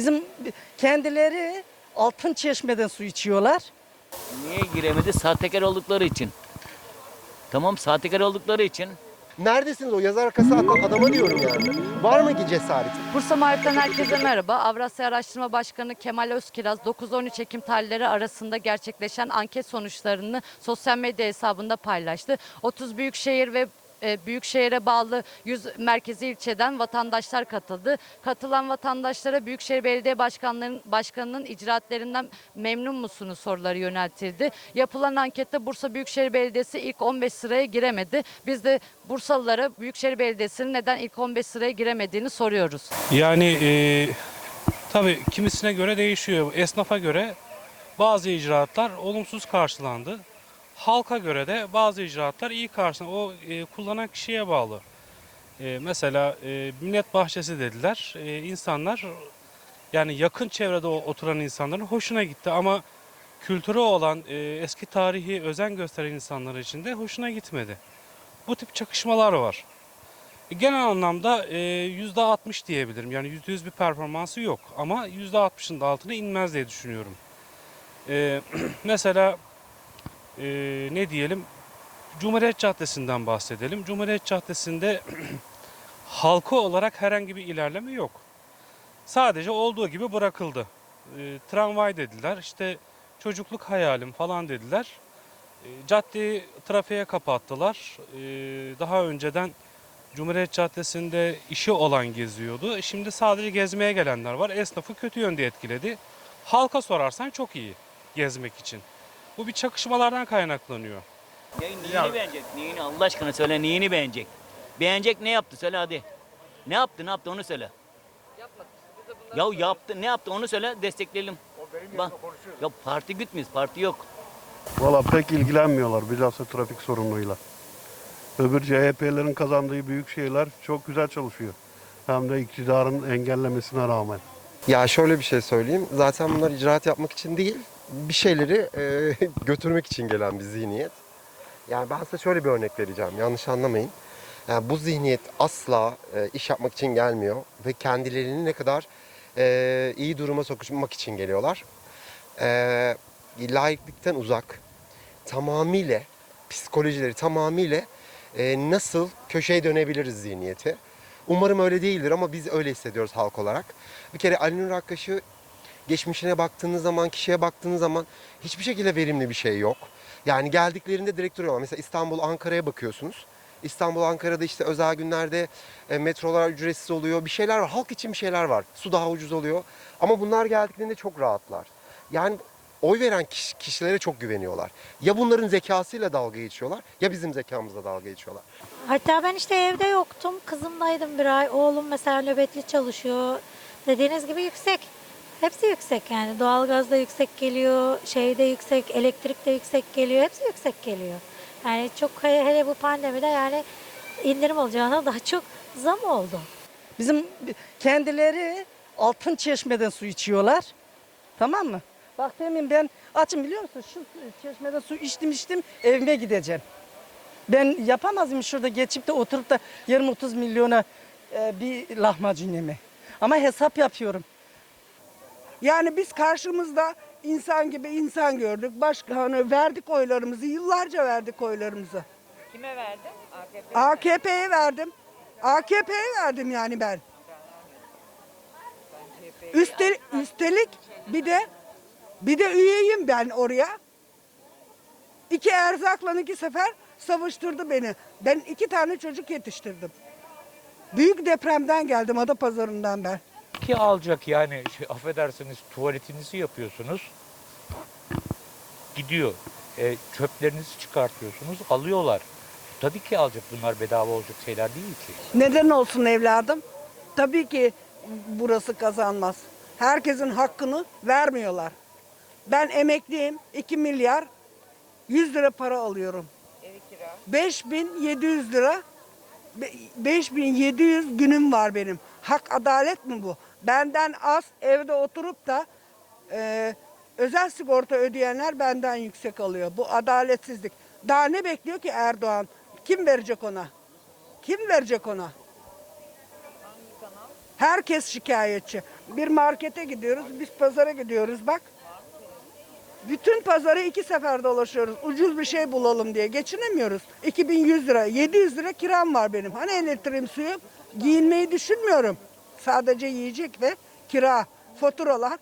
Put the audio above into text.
Bizim kendileri altın çeşmeden su içiyorlar. Niye giremedi? Sahtekar oldukları için. Tamam sahtekar oldukları için. Neredesiniz o yazar kasa atan adama diyorum yani. Var mı ki cesareti? Bursa Marif'ten herkese merhaba. Avrasya Araştırma Başkanı Kemal Özkiraz 9-13 Ekim tarihleri arasında gerçekleşen anket sonuçlarını sosyal medya hesabında paylaştı. 30 büyükşehir ve e, Büyükşehir'e bağlı 100 merkezi ilçeden vatandaşlar katıldı. Katılan vatandaşlara Büyükşehir Belediye Başkanlarının Başkanı'nın icraatlerinden memnun musunuz soruları yöneltildi. Yapılan ankette Bursa Büyükşehir Belediyesi ilk 15 sıraya giremedi. Biz de Bursalılara Büyükşehir Belediyesi'nin neden ilk 15 sıraya giremediğini soruyoruz. Yani e, tabii kimisine göre değişiyor. Esnafa göre bazı icraatlar olumsuz karşılandı. Halka göre de bazı icraatlar iyi karşılandı. O e, kullanan kişiye bağlı. E, mesela e, millet bahçesi dediler. E, insanlar yani yakın çevrede oturan insanların hoşuna gitti ama kültürü olan e, eski tarihi özen gösteren insanlar için de hoşuna gitmedi. Bu tip çakışmalar var. E, Genel anlamda e, %60 diyebilirim. Yani %100 bir performansı yok. Ama %60'ın da altına inmez diye düşünüyorum. E, mesela e, ne diyelim? Cumhuriyet Caddesi'nden bahsedelim. Cumhuriyet Caddesi'nde halkı olarak herhangi bir ilerleme yok. Sadece olduğu gibi bırakıldı. E, tramvay dediler, işte çocukluk hayalim falan dediler. E, caddeyi trafiğe kapattılar. E, daha önceden Cumhuriyet Caddesi'nde işi olan geziyordu. Şimdi sadece gezmeye gelenler var. Esnafı kötü yönde etkiledi. Halka sorarsan çok iyi gezmek için. Bu bir çakışmalardan kaynaklanıyor. Ya neyini beğenecek? Neyini Allah aşkına söyle neyini beğenecek? Beğenecek ne yaptı söyle hadi. Ne yaptı ne yaptı onu söyle. Ya yaptı ne yaptı onu söyle destekleyelim. Bak, ya parti gütmeyiz parti yok. Valla pek ilgilenmiyorlar bilhassa trafik sorunuyla. Öbür CHP'lerin kazandığı büyük şehirler çok güzel çalışıyor. Hem de iktidarın engellemesine rağmen. Ya şöyle bir şey söyleyeyim. Zaten bunlar icraat yapmak için değil, bir şeyleri e, götürmek için gelen bir zihniyet. Yani ben size şöyle bir örnek vereceğim. Yanlış anlamayın. Yani bu zihniyet asla e, iş yapmak için gelmiyor ve kendilerini ne kadar e, iyi duruma sokmak için geliyorlar. E, laiklikten uzak, tamamıyla psikolojileri tamamıyla e, nasıl köşeye dönebiliriz zihniyeti. Umarım öyle değildir ama biz öyle hissediyoruz halk olarak. Bir kere Ali Nur Akkaş'ı geçmişine baktığınız zaman, kişiye baktığınız zaman hiçbir şekilde verimli bir şey yok. Yani geldiklerinde direkt duruyorlar. Mesela İstanbul, Ankara'ya bakıyorsunuz. İstanbul, Ankara'da işte özel günlerde e, metrolar ücretsiz oluyor. Bir şeyler var. Halk için bir şeyler var. Su daha ucuz oluyor. Ama bunlar geldiklerinde çok rahatlar. Yani oy veren kişi- kişilere çok güveniyorlar. Ya bunların zekasıyla dalga geçiyorlar ya bizim zekamızla dalga geçiyorlar. Hatta ben işte evde yoktum. Kızımdaydım bir ay. Oğlum mesela nöbetli çalışıyor. Dediğiniz gibi yüksek. Hepsi yüksek yani. Doğalgaz da yüksek geliyor. Şey de yüksek. Elektrik de yüksek geliyor. Hepsi yüksek geliyor. Yani çok hele, hele bu pandemide yani indirim olacağına daha çok zam oldu. Bizim kendileri altın çeşmeden su içiyorlar. Tamam mı? Bak demin ben açım biliyor musun? Şu çeşmeden su içtim içtim evime gideceğim. Ben yapamazım şurada geçip de oturup da 20-30 milyona e, bir lahmacun yeme. Ama hesap yapıyorum. Yani biz karşımızda insan gibi insan gördük. Başkanı verdik oylarımızı. Yıllarca verdik oylarımızı. Kime verdin? AKP. AKP'ye verdim. AKP'ye verdim yani ben. Üstelik, üstelik bir de bir de üyeyim ben oraya. İki erzakla iki sefer savuşturdu beni. Ben iki tane çocuk yetiştirdim. Büyük depremden geldim Adapazarı'ndan ben. Ki alacak yani şey, affedersiniz tuvaletinizi yapıyorsunuz gidiyor e, çöplerinizi çıkartıyorsunuz alıyorlar tabii ki alacak bunlar bedava olacak şeyler değil ki. Neden olsun evladım? Tabii ki burası kazanmaz. Herkesin hakkını vermiyorlar. Ben emekliyim. 2 milyar 100 lira para alıyorum. 5700 lira be- 5700 günüm var benim. Hak adalet mi bu? Benden az evde oturup da e, özel sigorta ödeyenler benden yüksek alıyor. Bu adaletsizlik. Daha ne bekliyor ki Erdoğan? Kim verecek ona? Kim verecek ona? Herkes şikayetçi. Bir markete gidiyoruz, biz pazara gidiyoruz bak. Bütün pazarı iki sefer dolaşıyoruz. Ucuz bir şey bulalım diye. Geçinemiyoruz. 2100 lira, 700 lira kiram var benim. Hani elektriğim, suyum? Giyinmeyi düşünmüyorum. Sadece yiyecek ve kira, faturalar.